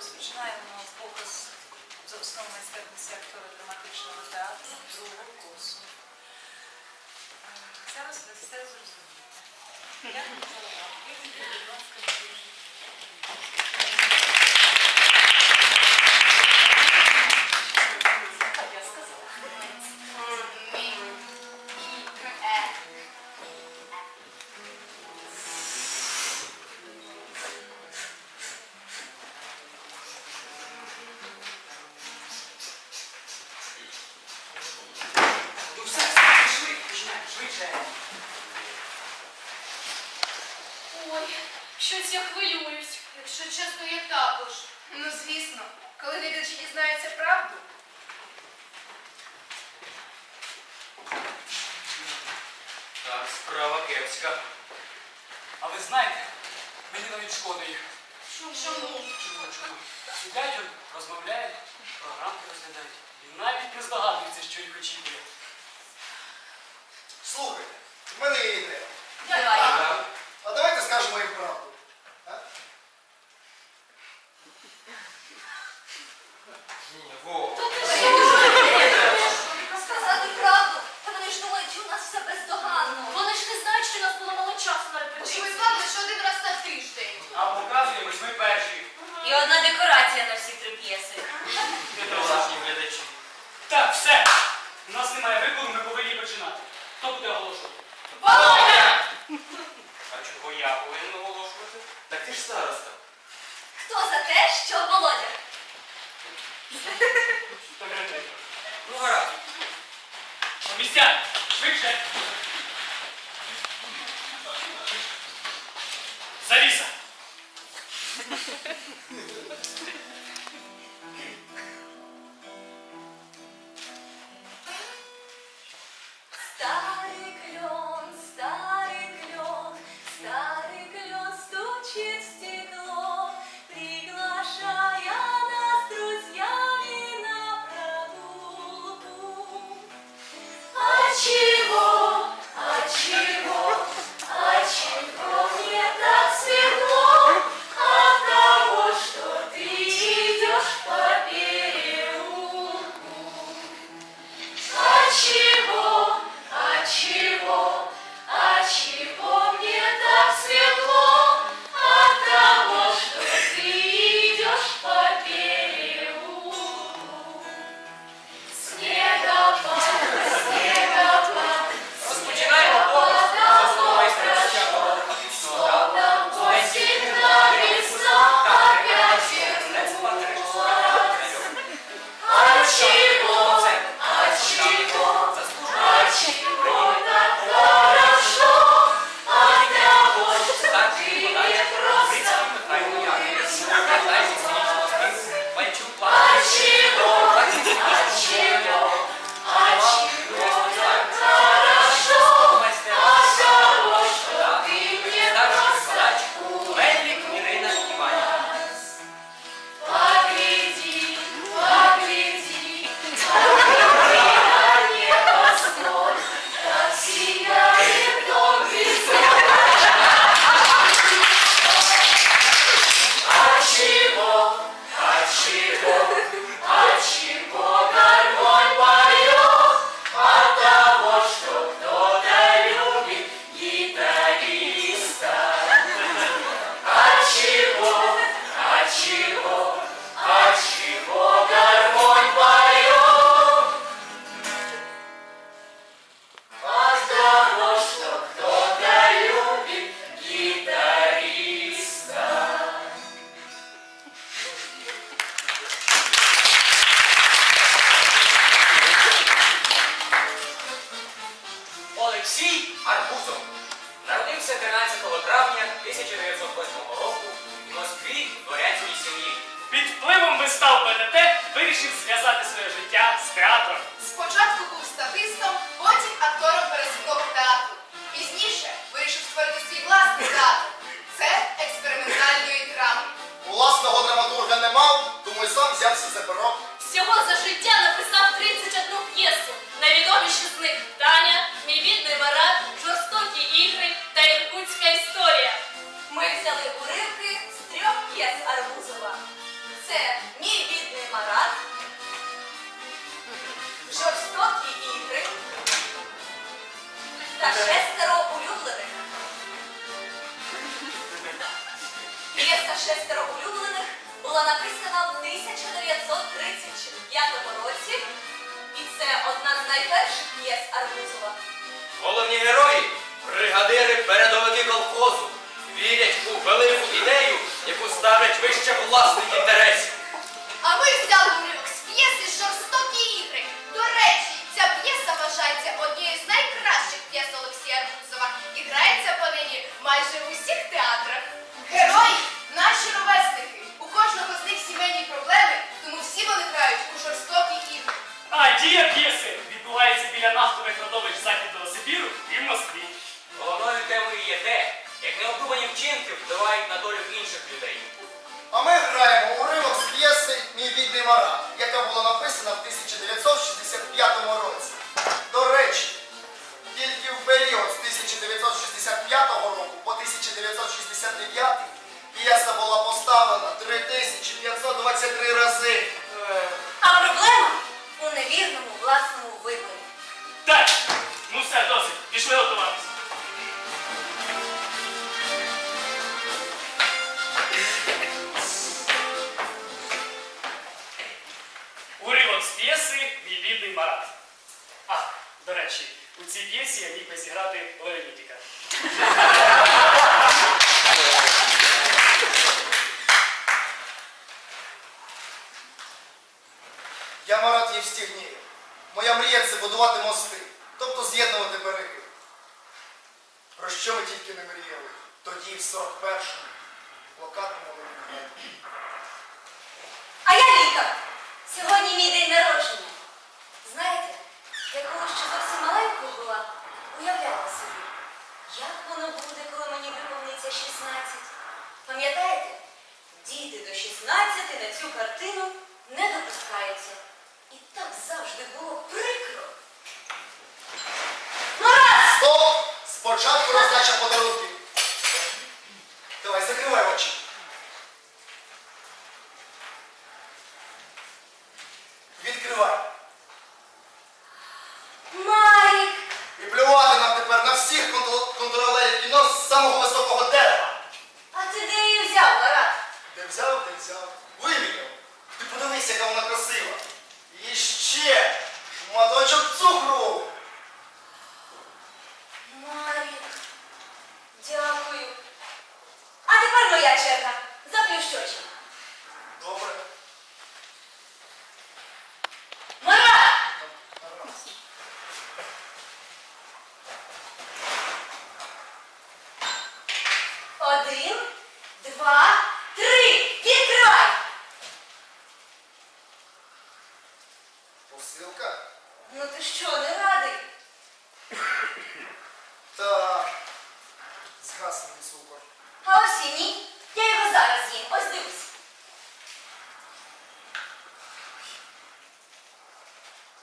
розпочинаємо показ за основу майстерності актора драматичного театру другого курсу. Е, зараз ви все зрозумієте. Я хотіла вам відомка. дійсно, коли глядачі дізнається правду, Так, справа кепська. А ви знаєте, мені навіть шкода їх. Чому? Чому? Чому? Сидять, он, розмовляють, програмки розглядають. І навіть не здогадуються, що їх очікує. Слухайте, в мене є ідея. Давай. А давайте скажемо їм правду. І одна декорація на всі три п'єси. Підозрачні глядачі. Так, все. Вище власних інтересів. А ми взяли уривок з п'єси Жорстокі ігри. До речі, ця п'єса вважається однією з найкращих п'єс Олексія Арбузова і грається по нині майже в усіх 1969 п'єса була поставлена 3523 рази. А проблема у невірному власному виборі. Так, ну все, досить, пішли готуватися. Уривок з п'єси Мій бідний Марат. А, до речі, у цій п'єсі я міг би зіграти Леонідіка. Я Марат Євстігнєєв. Моя мрія це будувати мости, тобто з'єднувати береги. Про що ми тільки не мріяли? Тоді, в 41-му, блокадному Ленінграді. А я лікар. Сьогодні мій день народження. Знаєте, я коли ще зовсім маленькою була, уявляла собі, як воно буде, коли мені виповниться 16. Пам'ятаєте? Діти до 16 на цю картину не допускаються. І так завжди було прикро. Ну! Спочатку роздача подарунків. Давай, закривай очі. Відкривай. Марік! І плювати нам тепер на всіх контр- контролерів кіно з самого високого дерева. А ти де її взяв, Марат? Де взяв, де взяв. Виміряв. Ти подивись, яка вона красива. І ще шматочок цукру. Марік, дякую. А тепер моя черга. Заплющ очі. Добре. Марат! Гаразд. Один, два, три. Відкривай! Посилка. Ну ти що, не радий? Так. Згасний цукор. А ось і ні. Я його зараз їм. Ось дивись.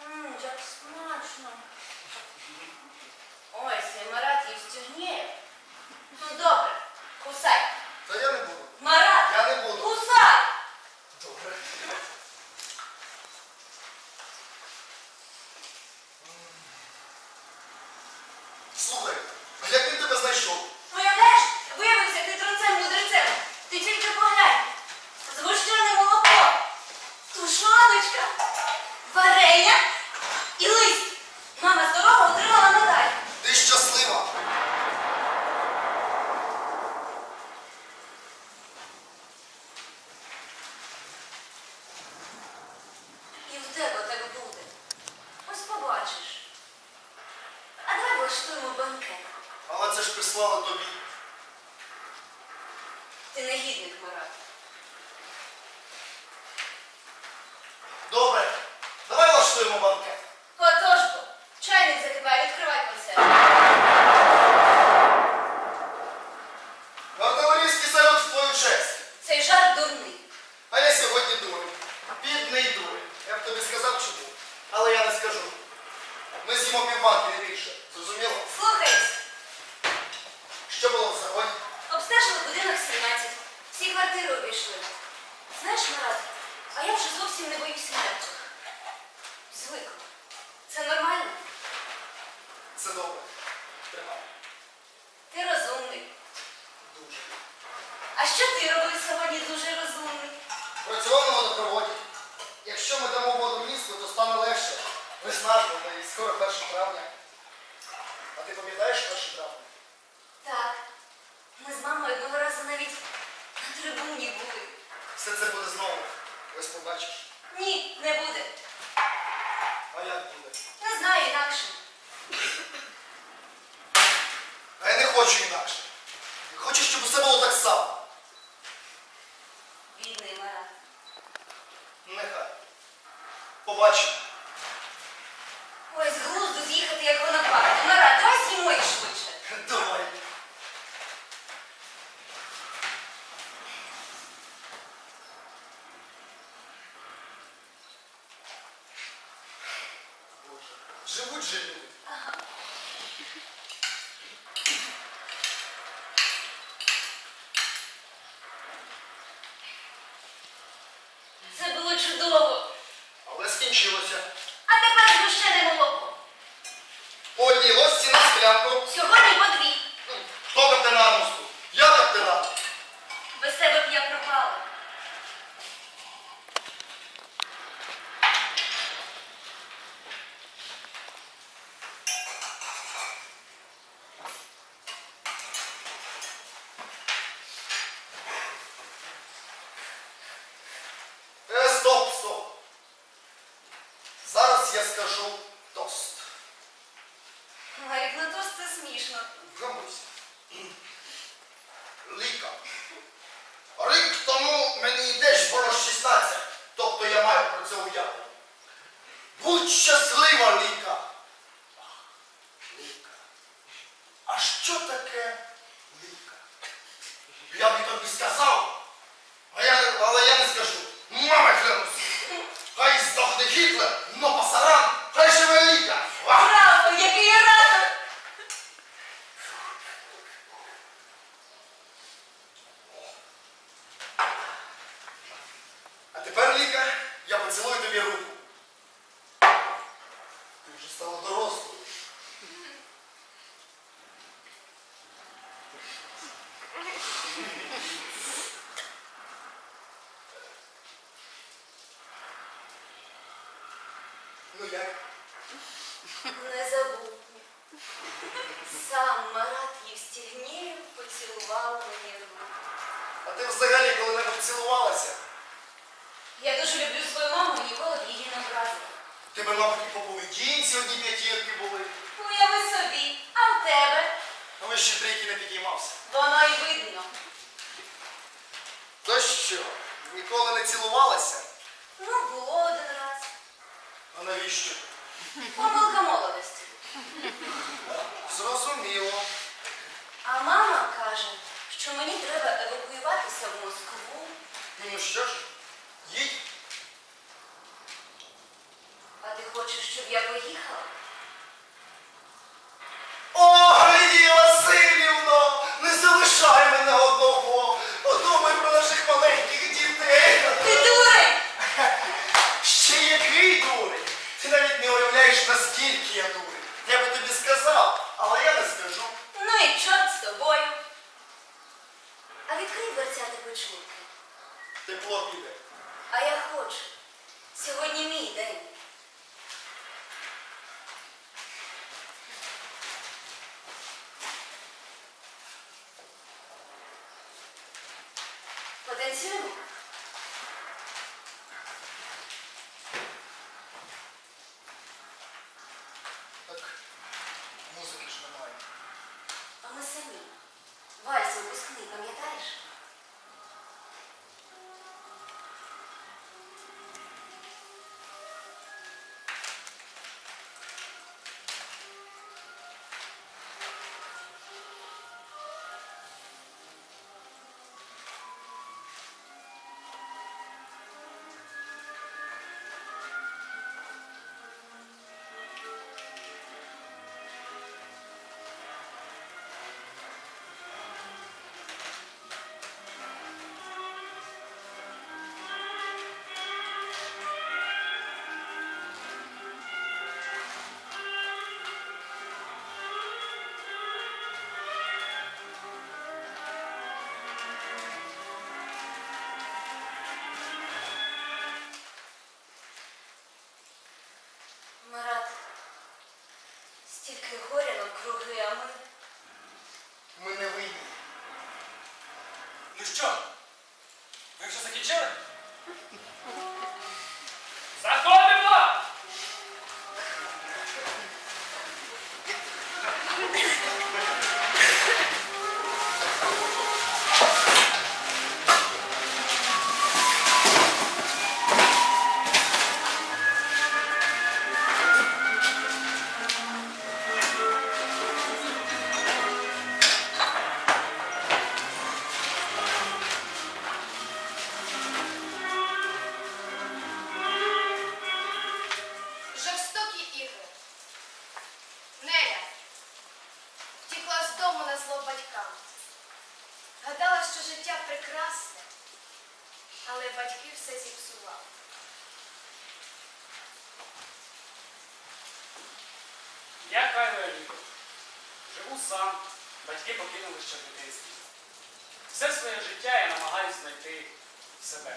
Ммм, як смачно. Ой, цей Марат їв стігніє. Ну добре, кусай. Та я не буду. Марат, Я не буду. кусай! Добре. Слухай, а як він тебе знайшов? Уявляєш, виявився хитрунцем мудрецем. Ти тільки поглянь. Згущене молоко, тушоночка, варення і лист. Мама з дорогу отримала медаль. Ти щаслива. І в тебе так буде. Ось побачиш. А давай влаштуємо банкет. Прислали тобі. Ти негідник, Марат. Добре. Давай влаштуємо банкет. Отож бо, чайник закипає, відкривай концерт. Артилерійський салют в твою честь. Цей жарт дурний. А я сьогодні дурень. Бідний дурень. Я б тобі сказав чому. Але я не скажу. Ми з'їмо півбанки не більше. Зрозуміло? Слухайся. Що було в загоні? Обстежили будинок 17. Всі квартири обійшли. Знаєш, Марат, а я вже зовсім не боюся мертвих. Звикла. Це нормально? Це добре. Тримай. Ти розумний. Дуже. А що ти робив сьогодні дуже розумний? Працював на водопроводі. Якщо ми дамо воду місту, то стане легше. Весна ж буде і скоро 1 травня. А ти пам'ятаєш 1 травня? Так. Ми з мамою одного разу навіть на трибуні були. Все це буде знову. Ось побачиш. Ні, не буде. Не знаю інакше. А я не хочу інакше. Я хочу, щоб усе було так само. Бідний Марат. Нехай. Побачимо. Ой, з глузду з'їхати, як вона пахне. Марат, давай з'їмо їх швидше. Давай. Боже, живуть же люди. Це було чудово. Але скінчилося. А тепер згущене молоко. По одній ложці на склянку. Сьогодні по дві. Хто капітан мосту? Я капітан. Без тебе б я пропала. Е, стоп, стоп. Зараз я скажу тост. Марік, ну то ж це смішно. Вгамуйся. Ліка. Рік тому мені йдеш було 16, тобто я маю про це уяву. Будь щаслива, Ліка. Ах, Ліка. А що таке Ліка? Я б тобі сказав, а я, але я не скажу. Мама клянусь. Хай здохне Гітлер, но пасаран, хай живе Ліка. Ах! Браво, який я рада! А тепер, Ліка, я поцілую тобі руку. Ти вже стала дорослою. Ну як? Не забув. Сам Марат Євстігнєєв поцілував мені руку. А ти взагалі коли-небудь цілувалася? Я дуже люблю свою маму і ніколи б її не образила. Тебе, мабуть, і по поведінці одні п'ятірки були. Уяви собі, а в тебе А ви ще трійки не підіймався. воно й видно. То що, ніколи не цілувалася? Ну, було один раз. А навіщо? Помилка молодості. Зрозуміло. А мама каже, що мені треба евакуюватися в Москву. Ну що ж, їдь. А ти хочеш, щоб я поїхала? Наскільки я дурень. Я би тобі сказав, але я не скажу. Ну і чорт з тобою. А відкрий дверцята печінки. Тепло піде. А я хочу. Сьогодні мій день. Стільки горя навкруги, а ми. Ми не винні. Ну що? Ви вже закінчили? Заходимо! Я Кайло Еліко. Живу сам, батьки покинули ще в. Все своє життя я намагаюся знайти себе.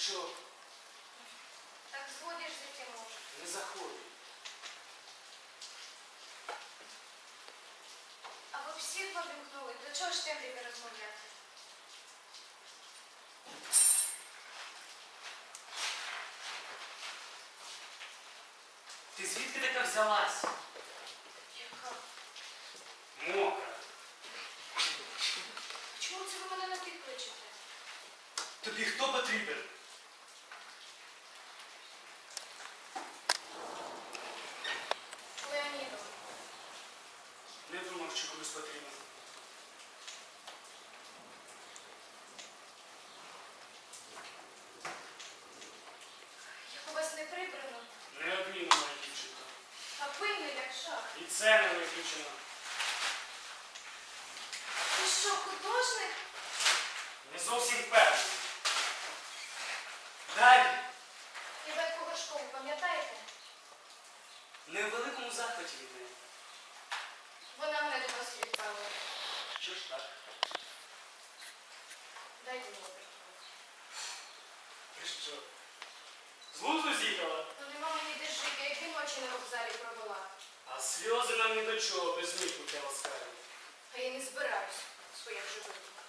Що? Так згодиш зайти може. Не заходь. А ви всіх обімкнули? До чого ж темряві розмовляти? Ти звідки така взялась? Яка? Мокра. Чому це ви мене на ти кличете? Тобі хто потрібен? Леонідов. Не думав, що комусь потрібен. Як у вас не прибрано, Неодмінно моя дівчинка. а пильно як шах. І це не виключено. Ви що, художник? Не зовсім певний. Далі Єветку Горшкову, пам'ятаєте? Не в великому захваті від неї. Вона мене до вас відправила. Що ж так? Дайте мені. Ти що? З глузду з'їхала? Ну нема мені де жити, які ночі на вокзалі провела. А сльози нам ні до чого, без них я ласкаю. А я не збираюсь своє вже випадку.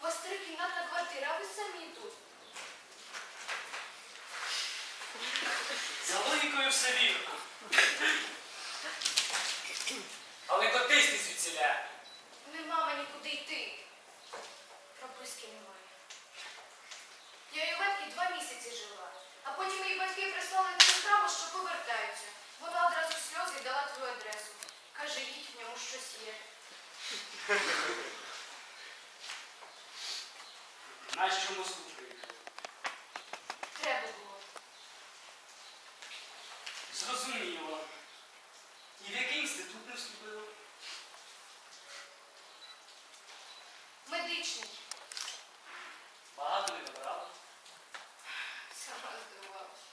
У вас трикімнатна квартира, а ви самі тут. За логікою все вірно. Але котись ти звідсіля. Нема мені куди йти. Прописки немає. Я у Єветки два місяці жила, а потім мої батьки прислали телеграму, що повертаються. Вона одразу сльози дала твою адресу. Каже, їдь, в ньому щось є. Нащо чому приїхав? Треба було. Зрозуміло. І в який інститут не вступила? Медичний. Багато не набрала. Сама здивувалась.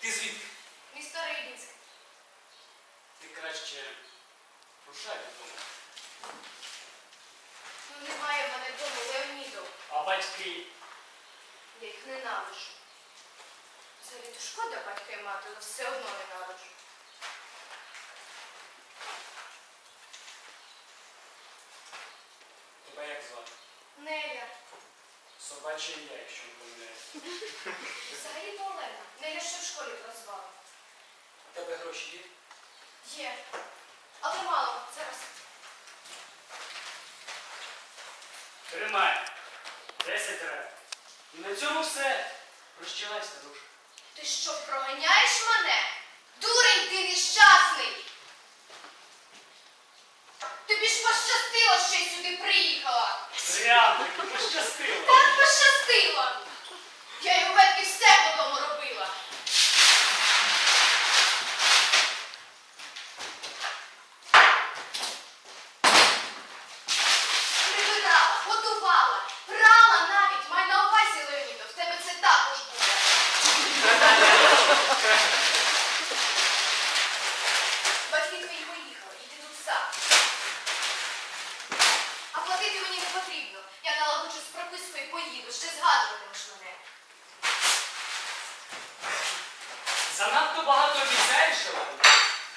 Ти звідки? Місто Рибінськ. Ти краще рушай додому. Ну немає в мене дому Леонідов. А батьки? Я їх ненавиджу. Взагалі то шкода батька і мати, але все одно ненавиджу. Тебе як звати? Неля. Собаче ім'я, якщо не помиляюсь. Взагалі то Олена. Неля ще в школі прозвала. У тебе гроші є? Є. Але мало. Зараз. Тримай. Десять раз. І на цьому все. Прощавай, старуша. Ти що, проганяєш мене? Дурень ти нещасний! Тобі ж пощастило, що я сюди приїхала. Прям таки пощастило. Так пощастило. Я й у Ветки все по дому робила. Прибирала, готувала, прала навіть. Май на увазі, Леоніда, в тебе це також буде. Батьки твої поїхали, і ти тут сам. А платити мені не потрібно. Я налагоджу з пропискою і поїду, ще згадуватимеш мене. Занадто багато обіцяєш, Олена?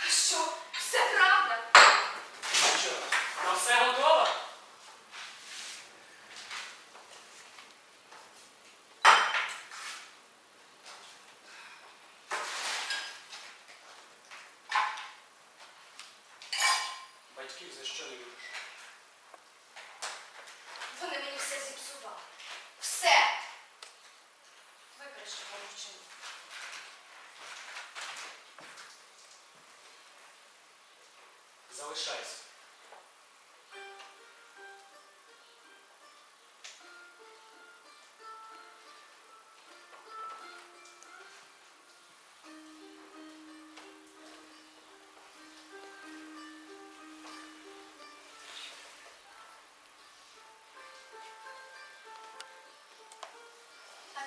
А що, все правда? Ну що, на все готово? Батьків за що любиш?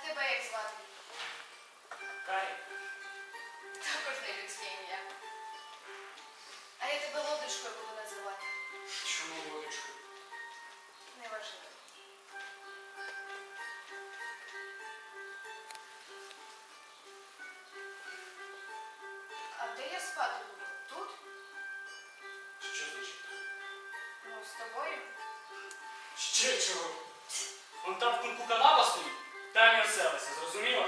Тебе як звати? Кай, Також не людське ім'я. А я тебе лодочкою буду називати. чому водочку? Неважливо. А де я спати буду? Тут? Що значить? Ну, з тобою? Ще чого? Вон там в кутку канава стоїть, там і оселися, зрозуміло?